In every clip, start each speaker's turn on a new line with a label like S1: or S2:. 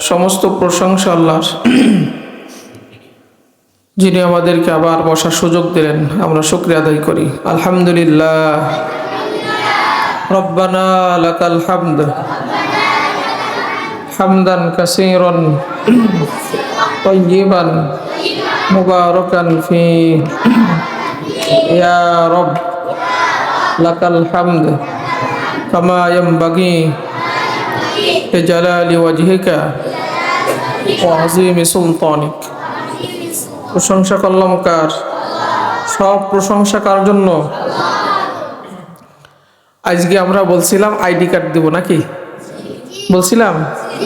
S1: সমস্ত প্রশংসা আল্লাহ যিনি আমাদেরকে আবার বসার সুযোগ দিলেন, আমরা শুক্রিয়া আদায় করি। আলহামদুলিল্লাহ। রব্বানা হামদ। হামদান لجلال وجهك وعظيم سلطانك প্রশংসা করলাম কার সব প্রশংসা কার জন্য আজকে আমরা বলছিলাম আইডি কার্ড দিব নাকি বলছিলাম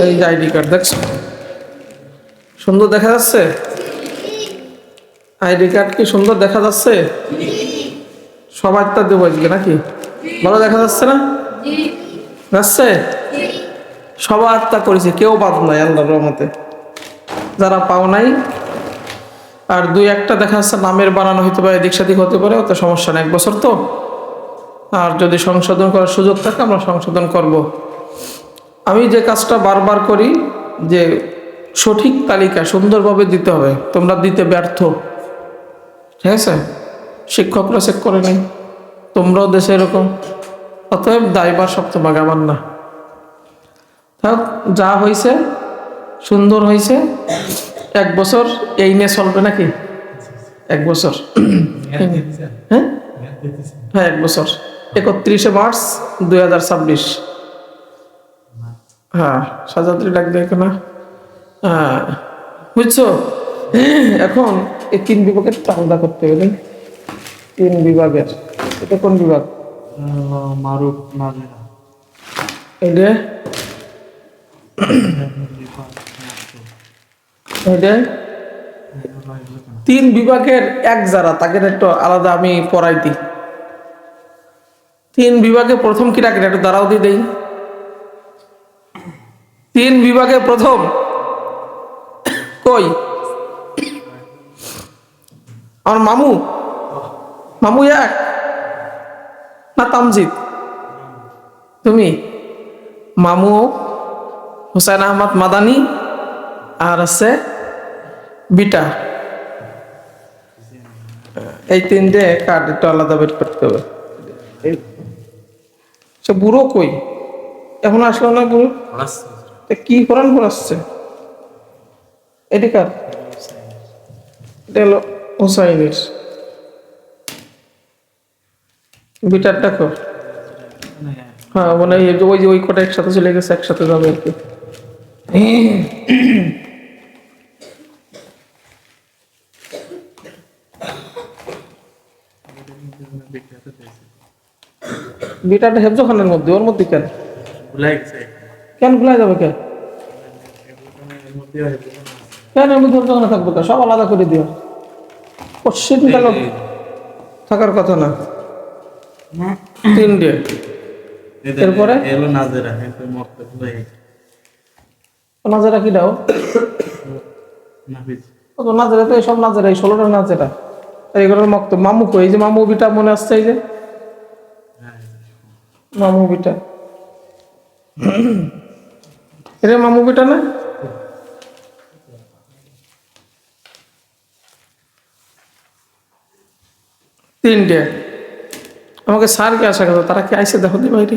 S1: এই যে আইডি কার্ড দেখছো সুন্দর দেখা যাচ্ছে আইডি কার্ড কি সুন্দর দেখা যাচ্ছে সবার তা দেবো আজকে নাকি ভালো দেখা যাচ্ছে না যাচ্ছে সবার তা করেছে, কেউ বাদ নাই আল্লাহর রহমতে। যারা পাও নাই, আর দুই একটা দেখা যাচ্ছে নামের বানানো হতে পারে এদিক সেদিক হতে পারে অত সমস্যা নেই। এক বছর তো। আর যদি সংশোধন করার সুযোগ থাকে, আমরা সংশোধন করব। আমি যে কাজটা বারবার করি, যে সঠিক তালিকা সুন্দরভাবে দিতে হবে। তোমরা দিতে ব্যর্থ। ঠিক আছে? শিক্ষকরা চেক করে নেই। তোমরাও দেশে এরকম। অতএব দায়বার সপ্তমাগ আমার না। থাক যা হয়েছে সুন্দর হয়েছে এক বছর এই নিয়ে চলবে নাকি? এক বছর। হ্যাঁ? হ্যাঁ এক বছর। একত্রিশে মার্চ দুই হাজার ছাব্বিশ। হ্যাঁ সাজাত্রী দেয় না হ্যাঁ বুঝছ? এখন এই তিন বিভাগের আলাদা করতে গেলে তিন বিভাগের। এটা কোন বিভাগ?
S2: মারুফ নাজেরা
S1: এটা তিন বিভাগের এক যারা, তাকে একটু আলাদা আমি পড়াই দিই। তিন বিভাগে প্রথম কি রাখেন একটু দাঁড়াও দিয়ে দেই। তিন বিভাগে প্রথম কই? আমার মামু। মামু এক না তামজিদ। তুমি? মামু হুসাইন আহমদ মাদানি আর আছে বিটা। এই তিনটে কার্ড একটু আলাদা বের করতে হবে। সে বুড়ো কই? এখন আসলো না বুড়ো? কি কোরআন পড়াচ্ছে? এটি কার? এটা হলো হুসাইনের। বিটার দেখো হ্যাঁ। মানে ওই যে ওই কটা একসাথে চলে গেছে একসাথে যাবে আর কি। বিটাটা মধ্যে ওর মধ্যে কেন? কেন খোলা যাবে কেন
S2: এর মধ্যে হয়
S1: কেন থাকব কেন সব আলাদা করে দিও। পশ্চিম কেন থাকার কথা না। তিনটে। এরপরে?
S2: এলো নাজেরা মরতে ভুলাই
S1: নাজেরা কি দাও? তো নাজেরা তো এইসব নাজেরা এই ষোলোটা নাজেরা। এইগুলোর মক্ত মামু কই? এই যে মামু বিটা মনে আসছে এই যে। মামু বিটা এটা মামু বিটা না? তিনটে। আমাকে স্যারকে আসা কথা তারা কি আইসে দেখো দি বাইরে?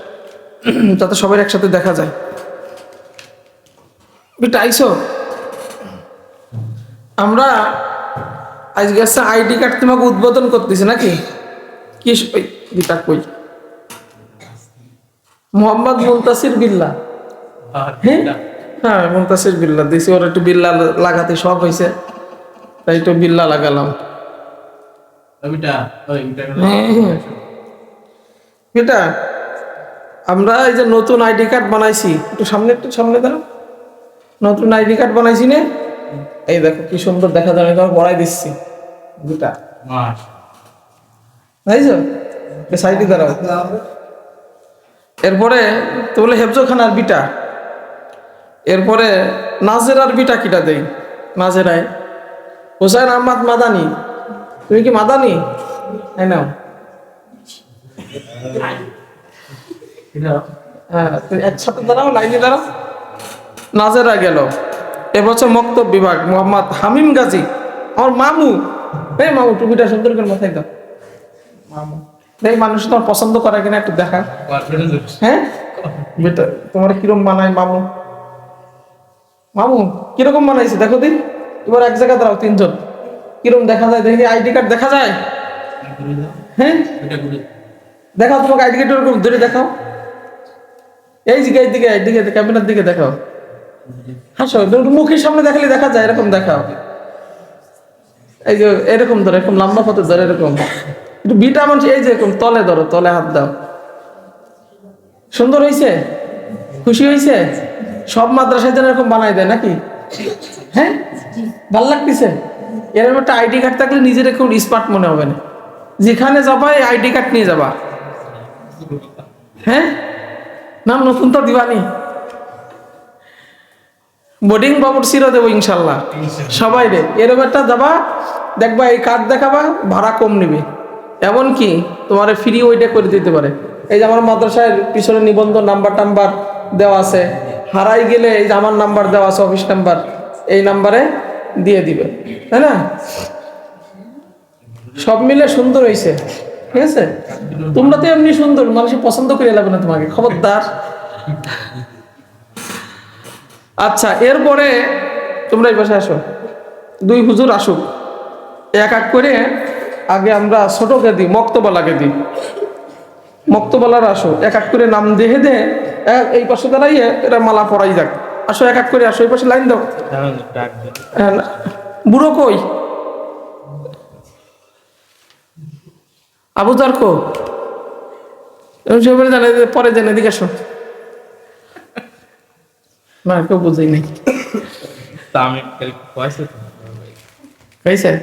S1: যাতে সবাই একসাথে দেখা যায়। বিটা আইসো। আমরা আজকে আসছে আইডি কার্ড তোমাকে উদ্বোধন করতেছি নাকি? কি বিটা কই? মোহাম্মদ মুলতাসির বিল্লা। হ্যাঁ? হ্যাঁ মুমতাসির বিল্লা। দিছি ওর একটু বিল্লা লাগাতে সব হয়েছে তাই তো বিল্লা লাগালাম। এটা আমরা এই যে নতুন আইডি কার্ড বানাইছি, একটু সামনে একটু সামনে দাঁড়াও। নতুন আইডি কার্ড বানাইছি নে। এই দেখো কি সুন্দর দেখা যায় তোমার পড়াই দিচ্ছি। দুটা। এই সাইডে দাঁড়াও। এরপরে তো বলে হেফজো খানার বিটা। এরপরে নাজেরার বিটা কিটা দেই? নাজেরায়। হোসেন আহমদ মাদানি। তুমি কি মাদানি? নাও।
S2: এটা
S1: হ্যাঁ একসাথে দাঁড়াও লাইনে দাঁড়াও। নাজেরা গেল। এবছর মক্তব বিভাগ মোহাম্মদ হামিম গাজী। আমার মামু। এই মামু টুপিটা সুন্দর করে মাথায় দাও। মামু। এই মানুষ তোমার পছন্দ করে কিনা একটু দেখা। হ্যাঁ? বেটা তোমার কিরম বানায় মামু? মামু কীরকম বানাইছে দেখো দিন। এবার এক জায়গায় দাঁড়াও তিনজন। কিরম দেখা যায়? দেখি আইডি কার্ড দেখা যায়? হ্যাঁ? দেখাও তোমাকে আইডি কার্ড ওরকম ধরে দেখাও। এই দিকে এই দিকে এই দিকে ক্যামেরার দিকে দেখাও। হাসো মুখের সামনে দেখালে দেখা যায়, এরকম দেখাও। এই যে এরকম ধরো, এরকম লম্বা পথে ধরো, এরকম। একটু বিটা মানুষ, এই যে এরকম তলে ধরো, তলে হাত দাও। সুন্দর হয়েছে খুশি হয়েছে সব মাদ্রাসায় যেন এরকম বানাই দেয় নাকি? হ্যাঁ? ভালো লাগতেছে? এরকম একটা আইডি কার্ড থাকলে নিজের এখন স্মার্ট মনে হবে না। যেখানে যাবা, এই আইডি কার্ড নিয়ে যাবা। হ্যাঁ? নাম নতুন তো দিবানি। বোর্ডিং বাবুর সিরো দেবো ইনশাল্লাহ। সবাই রে এরকম একটা যাবা দেখবা এই কার্ড দেখাবা ভাড়া কম নেবে। এমনকি তোমার ফ্রি ওইটা করে দিতে পারে। এই যে আমার মাদ্রাসায় পিছনে নিবন্ধন নাম্বার টাম্বার দেওয়া আছে হারাই গেলে এই যে আমার নাম্বার দেওয়া আছে অফিস নাম্বার এই নাম্বারে দিয়ে দিবে। তাই না? সব মিলে সুন্দর হয়েছে ঠিক আছে তোমরা তো এমনি সুন্দর মানুষ পছন্দ করে লাগবে না তোমাকে। খবরদার। আচ্ছা এরপরে তোমরা এই পাশে আসো। দুই হুজুর আসুক। এক এক করে আগে আমরা ছোটকে দিই মক্তবালাকে দিই। মক্তবালার আসো এক এক করে নাম দেহে দে এই পাশে দাঁড়াইয়ে এরা মালা পরাই যাক। আসো এক এক করে আসো এই পাশে লাইন দাও। হ্যাঁ। বুড়ো কই? আবু তার কো? এরকম জানে যে পরে জেনে এদিকে আসো। না কেউ বুঝেই নাই।
S2: আসো।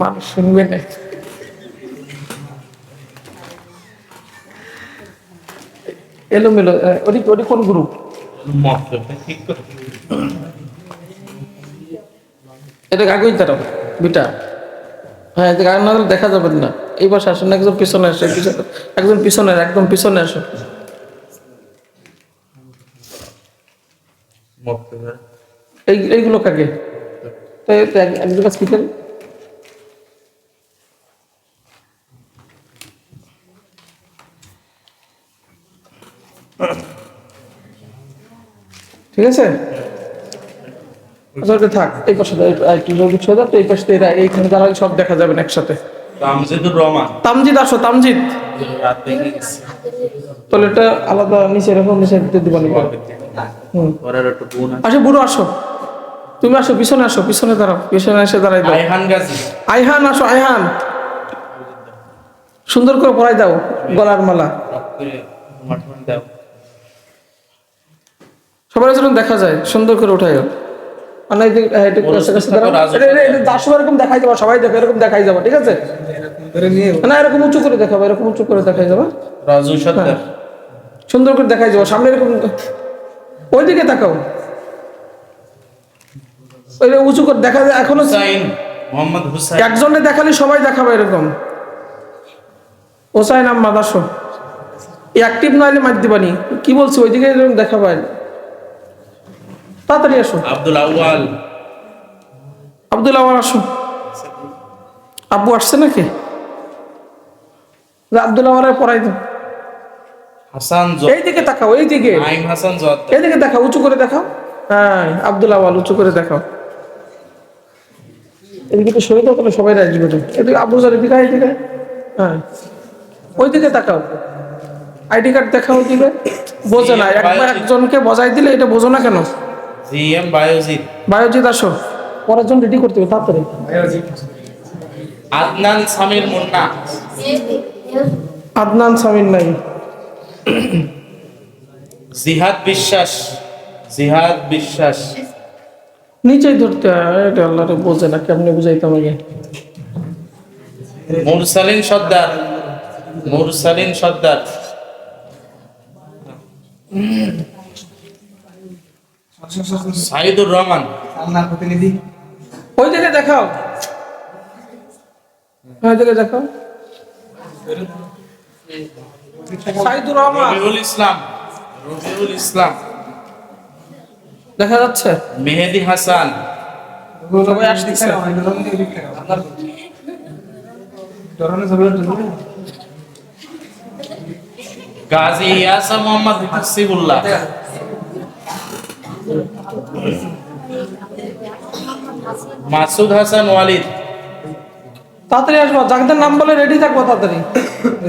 S1: মানুষ শুনবে না। এলোমেলো ওটি ওটি কোন গ্রুপ
S2: মত ঠিক করে।
S1: এটা আগুই দাঁড়াও বিটা হ্যাঁ এটা আগে না দেখা যাবে না। এই পাশে আসেন একজন পিছনে আসে পিছনে একজন পিছনে একদম পিছনে আসো এই এইগুলো কাকে? একজন কি করে? ঠিক আছে? আচ্ছা ওটা থাক এই পাশে একটু জলদি তো এই পাশে এরা এইখানে দাঁড়ালে সব দেখা যাবে একসাথে।
S2: তো আমি যেহেতু রমান
S1: তামজিদ আসো তামজিদ। তাহলে এটা আলাদা নিচে এরকম নিচে আসো বুড়ো আসো। তুমি আসো পিছনে আসো পিছনে দাঁড়াও পিছনে এসে দাঁড়াই দাও।
S2: আইহান গাজী।
S1: আইহান আসো আইহান। সুন্দর করে পরাই দাও গলার মালা। সবার যেন দেখা যায় সুন্দর করে উঠাই এরকম দেখাই যাব সবাই দেখো এরকম দেখাই যাব ঠিক আছে? না এরকম উঁচু করে দেখাবো এরকম উঁচু করে দেখাই যাব।
S2: রাজু সর্দার।
S1: সুন্দর করে দেখাই যাব সামনে এরকম ওইদিকে তাকাও। ওই উঁচু করে দেখা যায় এখনও
S2: হুসাইন মোহাম্মদ হুসাইন।
S1: একজনে দেখালে সবাই দেখাবে এরকম। ওসাই নাম মাদাসো অ্যাক্টিভ না হলে মার দিবানি। কি বলছি ওইদিকে এরকম দেখাবে তাড়াতাড়ি আসো
S2: আব্দুল আউয়াল।
S1: আব্দুল আমার আসো আব্বু আসছে নাকি? আব্দুল আমার পড়াই দাও
S2: হাসান
S1: এইদিকে তাকাও এইদিকে
S2: নাইম হাসান
S1: এইদিকে দেখাও উঁচু করে দেখাও। হ্যাঁ আব্দুল আওয়াল উঁচু করে দেখাও। এদিকে তো শরীর তাহলে সবাই রাজবে তো এদিকে আব্বু স্যার এদিকে এদিকে। হ্যাঁ। ওইদিকে তাকাও। আইডি কার্ড দেখাও দিবে। বোঝে না একবার একজনকে বজাই দিলে এটা বোঝো না কেন?
S2: G M Bayazid.
S1: বায়োজিৎ আসো। পরের জন রেডি করতে হবে তাড়াতাড়ি।
S2: আদনান সামির মুন্না।
S1: আদনান সামিন নাই।
S2: জিহাদ বিশ্বাস। জিহাদ বিশ্বাস।
S1: নিচেই ধরতে এটা আল্লাহরে বোঝে না কেমনে বুঝাইতাম আগে
S2: মুরসালিন সর্দার। মুরসালিন সর্দার। সাইদুর রহমান।
S3: আল্লাহর প্রতিনিধি।
S1: ওই দিকে দেখাও। ওই দিকে দেখাও। সাইদুর রহমান।
S2: রবিউল ইসলাম রবিউল ইসলাম।
S1: দেখা যাচ্ছে।
S2: মেহেদি হাসান।
S1: সবাই আসতেছে।
S2: গাজী ইয়াসা মোহাম্মদ হাসিবুল্লাহ। মাসুদ হাসান ওয়ালিদ।
S1: তাড়াতাড়ি আসব যাদের নাম বলে রেডি থাকব তাড়াতাড়ি।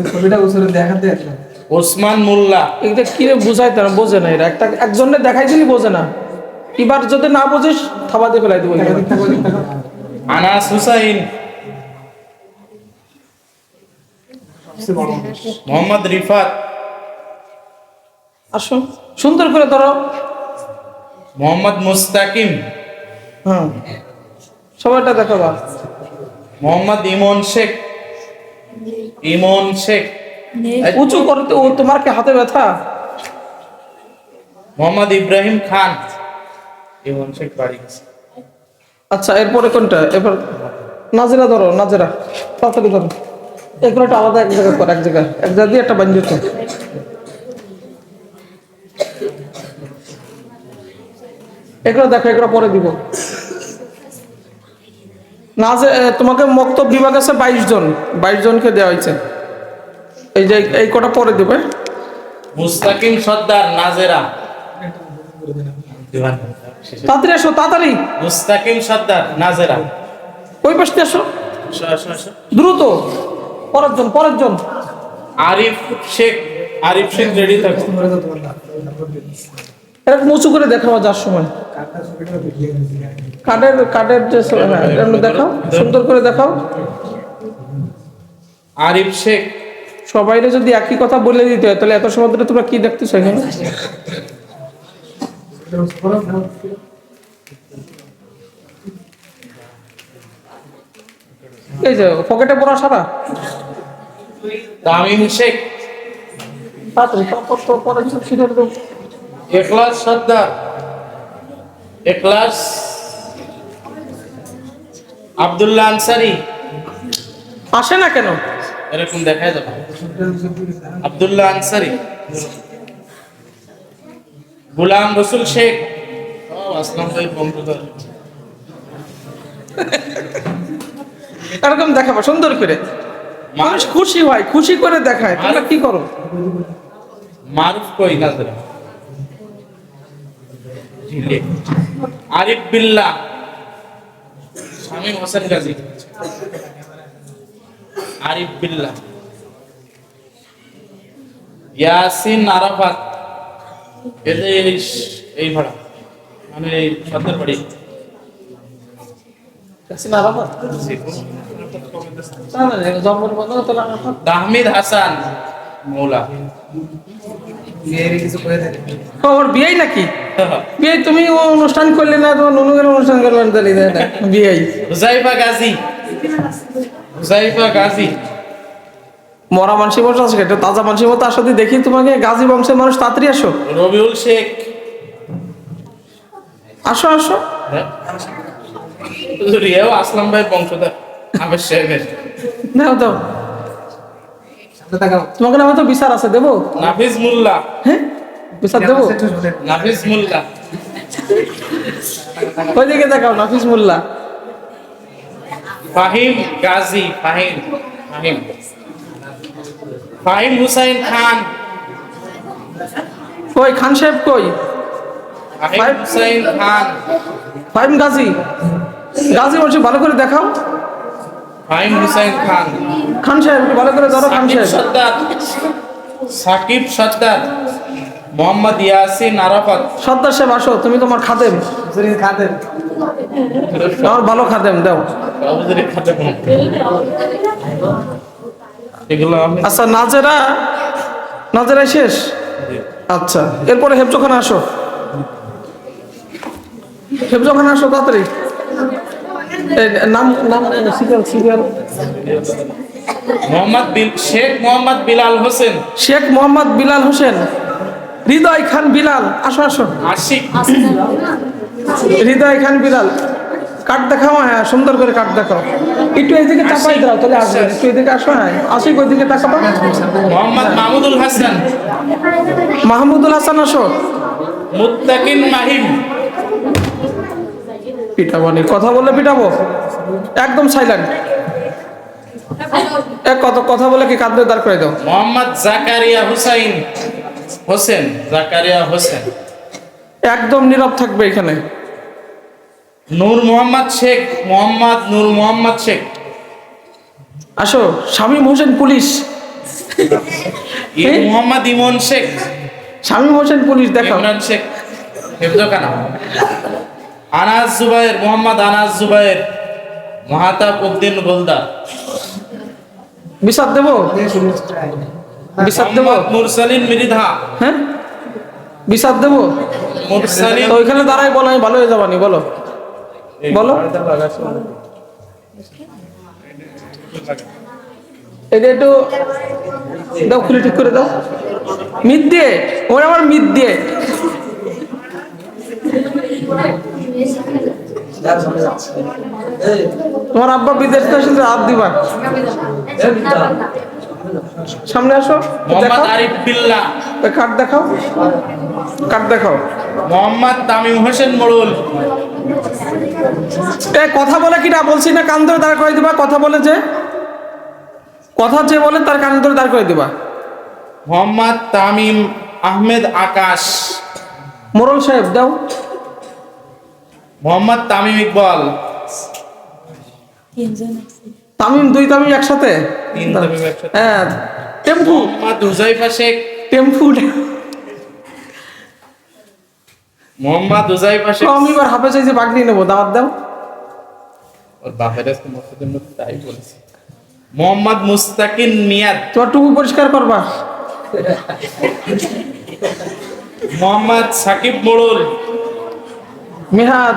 S3: ছবিটা উসরে দেখাতে আসলাম।
S2: ওসমান মোল্লা।
S1: এটা কিরে বুঝাইতে না বোঝে না এরা। একটা একজনের দেখাই দিলি বোঝে না। এবার যদি না বুঝিস থাবা দিয়ে ফেলাই দেবো
S2: আনাস হুসাইন। মোহাম্মদ রিফাত।
S1: আসো সুন্দর করে ধরো।
S2: মোহাম্মদ মুস্তাকিম।
S1: হ্যাঁ। সবাইটা দেখাবা
S2: মোহাম্মদ ইমন শেখ। ইমন শেখ।
S1: উঁচু করতে ও তোমার কি হাতে ব্যথা?
S2: মোহাম্মদ ইব্রাহিম খান। ইমন শেখ বাড়ি গেছে।
S1: আচ্ছা এরপরে কোনটা? এবার নাজেরা ধরো নাজেরা। তাড়াতাড়ি ধরো। এগুলো একটা আলাদা এক জায়গায় কর এক জায়গায়। এক জায়গা দিয়ে একটা বান্ধি তো এগুলো দেখো এগুলো পরে দিব। নাজে এ, তোমাকে মক্তব বিভাগ আছে বাইশ জন বাইশ জনকে দেওয়া হয়েছে। এই যে এই কটা পরে দিবে।
S2: মুস্তাকিম সর্দার নাজেরা।
S1: তাড়াতাড়ি আসো তাড়াতাড়ি।
S2: মুস্তাকিম সর্দার নাজেরা।
S1: ওই পাশ আসো। দ্রুত। পরের জন পরের জন।
S2: আরিফ শেখ আরিফ শেখ রেডি থাকো।
S1: এরকম উঁচু করে দেখাও যার সময়। কার্ডের কার্ডের যে হ্যাঁ দেখাও সুন্দর করে দেখাও।
S2: আরিফ শেখ।
S1: সবাইরে যদি একই কথা বলে দিতে হয় তাহলে এত সময় ধরে তোমরা কি দেখতেছো এখানে? এই যে পকেটে পড়া সারা?
S2: তামিম শেখ।
S1: তাড়াতাড়ি তারপর তো পরে সব সিটের দেবো।
S2: এখলাস সর্দার এখলাস আব্দুল্লাহ আনসারি।
S1: আসে না কেন?
S2: এরকম দেখা যাবে আব্দুল্লাহ আনসারি। গুলাম রসুল শেখ। ও আসলাম ভাই বন্ধুদের
S1: এরকম দেখাবো সুন্দর করে। মানুষ খুশি হয় খুশি করে দেখায় তোমরা কি করো?
S2: মারুফ কই নাজরা? আরিফ বিল্লাহ। শামীম হোসেন গাজী আরিফ বিল্লাহ। ইয়াসিন আরাফাত। এদের এই ভাড়া। মানে এই সত্তর বাড়ি। তাহমিদ হাসান মৌলা
S3: বিয়ের কিছু করে থাকে
S1: ওর বিয়েই নাকি? বিয়ে তুমি ও অনুষ্ঠান করলে না তোমার নুনুগের অনুষ্ঠান তাহলে
S2: হুজাইফা গাজী। হুজাইফা গাজী।
S1: মরা মানুষের মতো আছে এটা তাজা মানুষের মতো আসতে দেখি তোমাকে গাজী বংশের মানুষ তাড়াতাড়ি আসো।
S2: রবিউল শেখ।
S1: আসো আসো।
S2: রিয়াও আসলাম ভাই বংশধর। আবশ্যক
S1: দাও দাও। তোমাকে নামে তো বিচার আছে দেবো?
S2: নাফিজ মোল্লা।
S1: হ্যাঁ? বিচার দেবো?
S2: নাফিজ মোল্লা।
S1: ওই দিকে দেখাও নাফিস মোল্লা।
S2: ফাহিম গাজী ফাহিম ফাহিম। ফাহিম হুসাইন খান।
S1: কই খান সাহেব কই?
S2: ফাহিম হুসাইন খান।
S1: ফাইম গাজী। গাজী বলছি ভালো করে দেখাও।
S2: ফাহিম হুসাইন খান।
S1: খান সাহেব একটু ভালো করে ধরো খান সাহেব।
S2: সর্দার সাকিব সর্দার মোহাম্মদ ইয়াসিন আরাফাত।
S1: সর্দার সাহেব আসো তুমি তোমার খাদেম।
S3: খাদেম।
S1: আমার ভালো খাদেম দাও।
S2: এগুলো আমি
S1: আচ্ছা নাজেরা নাজেরাই শেষ? আচ্ছা এরপরে হেফজোখানে আসো। হেফজোখানে আসো তাড়াতাড়ি। নাম নাম সিরিয়াল সিরিয়াল।
S2: মোহাম্মদ বিল শেখ মোহাম্মদ বিলাল হোসেন।
S1: শেখ মোহাম্মদ বিলাল হোসেন। হৃদয় খান বিলাল আসো আসো।
S2: আশিক।
S1: হৃদয় খান বিলাল। কাট দেখাও হ্যাঁ সুন্দর করে কাট দেখাও। একটু এইদিকে চাপাই দাও তাহলে আসবে। একটু এদিকে আসো হ্যাঁ। আসি ওইদিকে তাকাবো।
S2: মোহাম্মদ মাহমুদুল হাসান।
S1: মাহমুদুল হাসান আসো।
S2: মুত্তাকিন মাহিম।
S1: পিঠাবানি কথা বললে পিঠাবো? একদম সাইলেন্ট এক কত কথা বলে কি কাঁদবে দাঁড় করে দাও।
S2: মোহাম্মদ জাকারিয়া হুসাইন। হোসেন জাকারিয়া হোসেন।
S1: একদম নীরব থাকবে এখানে।
S2: নূর মোহাম্মদ শেখ মোহাম্মদ নূর মোহাম্মদ শেখ।
S1: আসো শামীম হোসেন পুলিশ।
S2: মোহাম্মদ ইমন শেখ।
S1: শামীম হোসেন পুলিশ
S2: ইমরান শেখ। হেফজখানা। আনাস জুবাইর মোহাম্মদ আনাস জুবাইর মাহাতাব উদ্দিন গোলদার।
S1: বিচার দেবো? বিচার দেবো?
S2: মুরসালিন মৃধা
S1: হ্যাঁ? বিচার দেবো?
S2: মুরসালিন
S1: ওইখানে দাঁড়াই বলো আমি ভালো হয়ে যাবানি বলো। বলো। এটা একটু দাও খুলে ঠিক করে দাও। মিদ দিয়ে ওর আমার মিদ দিয়ে তোমার আব্বা বিদেশ থেকে আসলে হাত দিবা। সামনে আসো। কার্ড দেখাও। কার্ড দেখাও।
S2: মোহাম্মদ তামিম হোসেন মোড়ল।
S1: এ কথা বলে কিনা বলছি না কান ধরে দাঁড় করে দিবা কথা বলে যে। কথা যে বলে তার কান ধরে দাঁড় করে দিবা।
S2: মোহাম্মদ তামিম আহমেদ আকাশ।
S1: মোরল সাহেব দাও।
S2: মোহাম্মদ তামিম ইকবাল।
S1: তামিম দুই তামিম একসাথে?
S2: তিন তামিম একসাথে।
S1: হ্যাঁ টেম্পু।
S2: মোহাম্মদ হুজাইফা শেখ।
S1: টেম্পু।
S2: মোহাম্মদ হুজাইফা শেখ।
S1: আমি এবার বাগনি নেব দাওয়াত দাও।
S2: ওর বাপের আজকে মসজিদের মধ্যে তাই বলেছি। মোহাম্মদ মুস্তাকিন মিয়াদ।
S1: তোমার টুকু পরিষ্কার করবা?
S2: মোহাম্মদ সাকিব মোড়ল।
S1: মেহাদ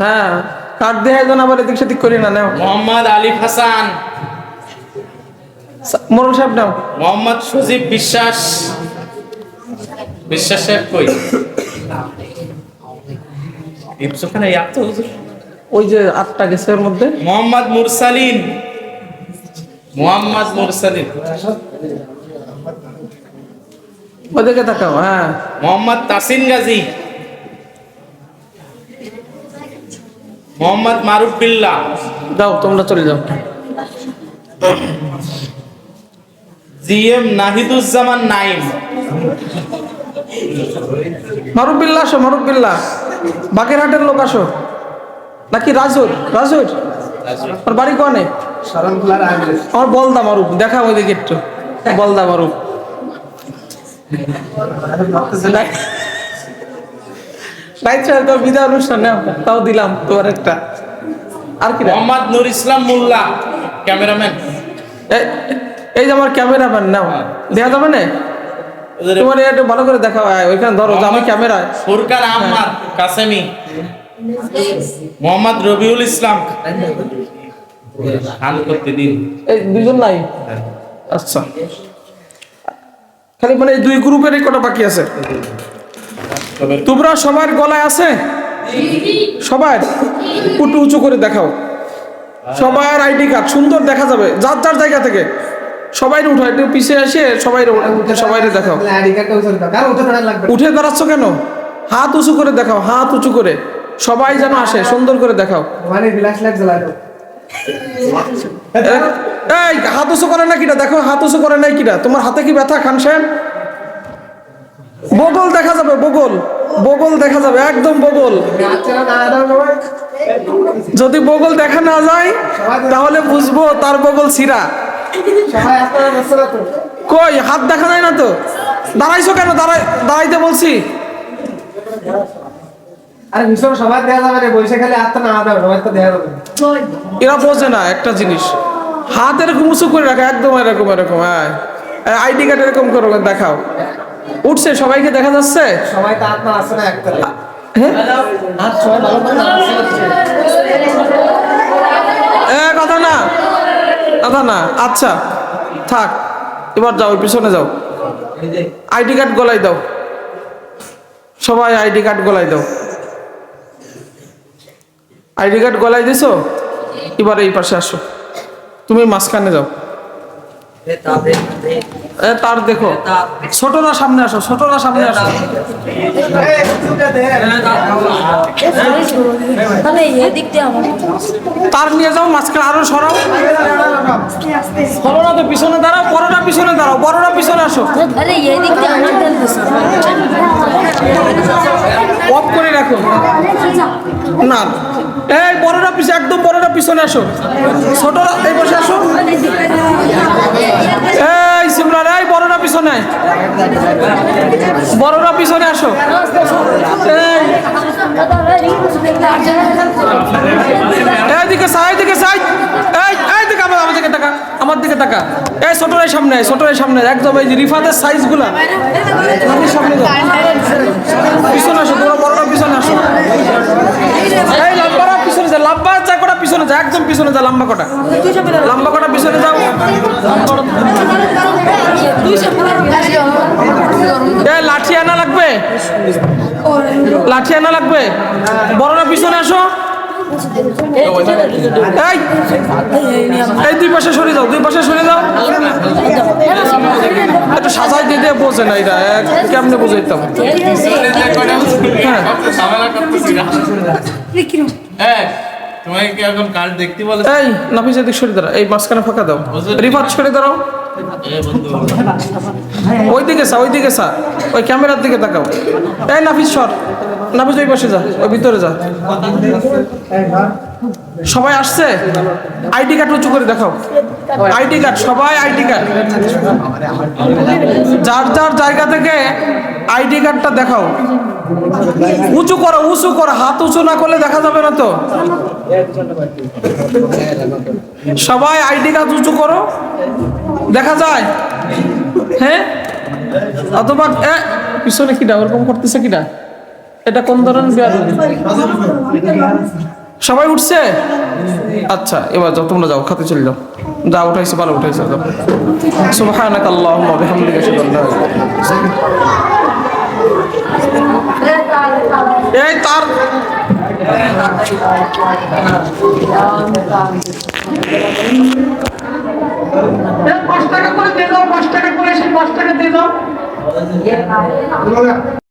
S1: হ্যাঁ কার্ড দেখাই যেন আবার এদিক সেদিক করি না নাও।
S2: মোহাম্মদ আলিফ হাসান।
S1: মোরল সাহেব নাও।
S2: মোহাম্মদ সুজিব বিশ্বাস। বিশ্বাস সাহেব কই? ইপসোখানে এত হুজুর।
S1: ওই যে আটটা গেছে ওর মধ্যে।
S2: মোহাম্মদ মুরসালিন। মোহাম্মদ মুরসালিন।
S1: ওদেরকে তাকাও হ্যাঁ।
S2: মোহাম্মদ তাসিন গাজী। মোহাম্মদ মারুফ বিল্লাহ
S1: দাও তোমরা চলে যাও।
S2: G M Nahiduzzaman Naim.
S1: মারুবিল্লা আসো মারুবিল্লা বাগেরহাটের লোক আসো। নাকি রাজুর? রাজুর? ওর বাড়ি কনে আমার বলদা মারুপ দেখা ওইদিকে একটু। বলদা মারুপ রাইট তো বিদায় অনুষ্ঠান নাও। তাও দিলাম তোমার একটা। আর কি?
S2: মোহাম্মদ নুর ইসলাম মোল্লা ক্যামেরাম্যান।
S1: এই- এই যে আমার ক্যামেরাম্যান নাও। দেখা যাবে না? তোমার একটু ভালো করে দেখা হয় ওইখানে ধরো যে আমি ক্যামেরায়।
S2: ফুরকান আহমদ কাসেমি। মোহাম্মদ রবিউল ইসলাম। খান করতে দিন।
S1: এই দুজন নাই? আচ্ছা। খালি মানে দুই গ্রুপের কটা বাকি আছে? তোমরা সবার গলায় আছে? সবার? একটু উঁচু করে দেখাও। সবার আইডি কার্ড সুন্দর দেখা যাবে যার যার জায়গা থেকে। সবাই উঠো একটু পিছিয়ে আসে সবাই সবাই দেখাও।
S3: উঠে
S1: দাঁড়াচ্ছ কেন? হাত উঁচু করে দেখাও হাত উঁচু করে। সবাই যেন আসে সুন্দর করে দেখাও।
S3: মানে
S1: এই হাত উঁচু করে না কিটা? দেখো হাত উঁচু করে নাই কিটা? তোমার হাতে কি ব্যথা খান সাহেব? বগল বগল দেখা যাবে একদম বগল। যদি বগল দেখা না যায় তাহলে বুঝব তার বগল ছিঁড়া। কই হাত দেখা যায় না তো? দাঁড়াইছো কেন? দাঁড়াই দাঁড়াইতে বলছি।
S3: আরে সবাই দেয়া যাবে রে বসে খালি হাতটা না দাও সবাই দেয়া যাবে।
S1: এরা বোঝে না একটা জিনিস। হাত এরকম উঁচু করে রাখা একদম এরকম এরকম হ্যাঁ। আইডি কার্ড এরকম করো দেখাও। উঠছে সবাইকে দেখা যাচ্ছে?
S3: সবাই তো হাত না আসে না একটা
S1: হ্যাঁ?
S3: হাত সবাই ভালো করে
S1: এ কথা না। কথা না। আচ্ছা থাক। এবার যাও পিছনে যাও। আইডি কার্ড গলাই দাও। সবাই আইডি কার্ড গলাই দাও। আইডি কার্ড গলায় দিছো? এবার এই পাশে আসো। তুমি মাঝখানে যাও। তার দেখো। ছোটরা সামনে আসো, ছোটরা সামনে আসো। তার নিয়ে যাও, মাঝখানে আরও সরাও। সরোরা তো পিছনে দাঁড়াও, বড়রা পিছনে দাঁড়াও, বড়রা পিছনে আসো। অফ করে রাখো। না। এই বড়রা পিছনে একদম বড়রা পিছনে আসো। ছোটরা, এই বসে আসো। এই সিমরান, এই বড়রা পিছনে। বড়রা পিছনে আসো। এই। এইদিকে সাইদিকে এইদিকে সাই এই এই দিকে আমার আমার দিকে টাকা আমার দিকে টাকা এই ছোটরাই সামনে ছোটরাই সামনে, একদম এই রিফাতের সাইজগুলা। সামনে পিছনে আসো, তোমরা বড়রা পিছনে আসো। এই লম্বারা পিছনে যা, লম্বা যা, কটা পিছনে যা, একদম পিছনে যা, লম্বা কটা। লম্বা কটা পিছনে যাও। লাঠি আনা লাগবে? লাঠি আনা লাগবে? বড়রা পিছনে আসো। এই দুই পাশে সরে যাও দুই পাশে সরে যাও একটু সাজাই দিয়ে বোঝে না এটা কেমনে বুঝাইতাম হ্যাঁ
S2: তোমাকে কি এখন কার্ড দেখতে বলে
S1: এই নাফিস এদিক সরে দাঁড়া এই মাঝখানে ফাঁকা দাও। রিভার্স সরে দাঁড়াও। ওই দিকে সা ওই দিকে সা। ওই ক্যামেরার দিকে তাকাও। এই নাফিস সর। নাফিস ওই পাশে যা ওই ভিতরে যা। সবাই আসছে? আইডি কার্ড উঁচু করে দেখাও। আইডি কার্ড, সবাই আইডি কার্ড। যার যার জায়গা থেকে আইডি কার্ডটা দেখাও। উঁচু করো উঁচু করো। হাত উঁচু না করলে দেখা যাবে না তো। সবাই আইডি কার্ড উঁচু করো। দেখা যায়? হ্যাঁ? অথবা পিছনে কিটা ওরকম করতেছে কিটা এটা কোন ধরনের সবাই উঠছে? আচ্ছা এবার যাও, তোমরা যাও, খাতে চলে যাও। যা উঠাইছে, ভালো উঠাইছে, যাও। সুবহানাক বিহামদিকা, আশহাদু এই তার। পাঁচ টাকা করে দিয়ে দাও পাঁচ টাকা করে পাঁচ টাকা দিয়ে দাও।